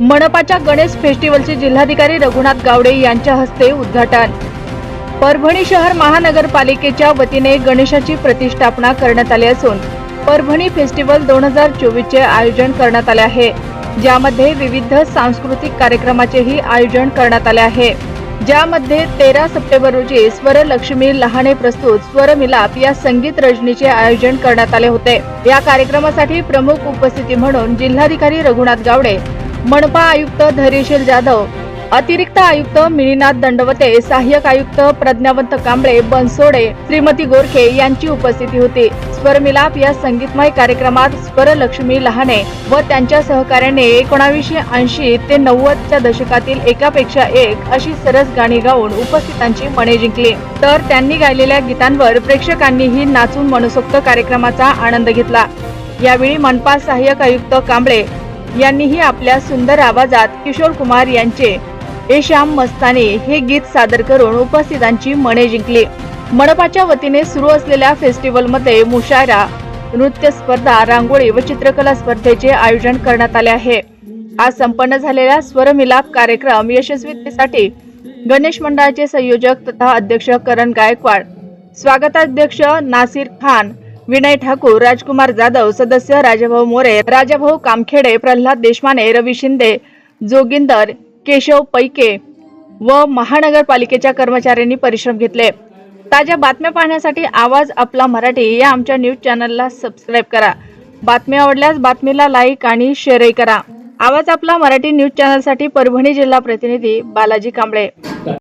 मनपाच्या गणेश फेस्टिवलचे जिल्हाधिकारी रघुनाथ गावडे यांच्या हस्ते उद्घाटन. परभणी शहर महानगरपालिकेच्या वतीने गणेशाची प्रतिष्ठापना करण्यात आली असून परभणी फेस्टिवल दोन हजार चोवीसचे आयोजन करण्यात आले आहे. ज्यामध्ये विविध सांस्कृतिक कार्यक्रमाचेही आयोजन करण्यात आले आहे. ज्यामध्ये तेरा सप्टेंबर रोजी स्वरलक्ष्मी लहाने प्रस्तुत स्वर मिलाप या संगीत रजनीचे आयोजन करण्यात आले होते. या कार्यक्रमासाठी प्रमुख उपस्थिती म्हणून जिल्हाधिकारी रघुनाथ गावडे मनपा आयुक्त धैर्यशील जाधव अतिरिक्त आयुक्त मिनीनाथ दंडवते सहाय्यक आयुक्त प्रज्ञावंत कांबळे बनसोडे श्रीमती गोरखे यांची उपस्थिती होती. स्वरमिलाप या संगीतमय कार्यक्रमात स्वरलक्ष्मी लहाने व त्यांच्या सहकार्याने एकोणावीसशे ऐंशी ते नव्वदच्या दशकातील एकापेक्षा एक अशी सरस गाणी गाऊन उपस्थितांची मने जिंकली. तर त्यांनी गायलेल्या गीतांवर प्रेक्षकांनीही नाचून मनसोक्त कार्यक्रमाचा आनंद घेतला. यावेळी मनपा सहाय्यक आयुक्त कांबळे यांनीही आपल्या सुंदर आवाजात किशोर कुमार यांचे ए श्याम मस्तानी हे गीत सादर करून उपस्थितांची मने जिंकली. मनपाच्या वतीने सुरू असलेल्या फेस्टिवलमध्ये मुशायरा नृत्य स्पर्धा रांगोळी व चित्रकला स्पर्धेचे आयोजन करण्यात आले आहे. आज संपन्न झालेल्या स्वरमिलाप कार्यक्रम यशस्वीतेसाठी गणेश मंडळाचे संयोजक तथा अध्यक्ष करण गायकवाड स्वागताध्यक्ष नासिर खान विनय ठाकूर राजकुमार जाधव सदस्य राजाभाऊ मोरे राजाभाऊ कामखेडे प्रल्हाद देशमाने रवी शिंदे जोगिंदर केशव पैके व महानगरपालिकेच्या कर्मचाऱ्यांनी परिश्रम घेतले. ताज्या बातम्या पाहण्यासाठी आवाज आपला मराठी या आमच्या न्यूज चॅनलला सबस्क्राईब करा. बातम्या आवडल्यास बातमीला लाईक आणि शेअरही करा. आवाज आपला मराठी न्यूज चॅनलसाठी परभणी जिल्हा प्रतिनिधी बालाजी कांबळे.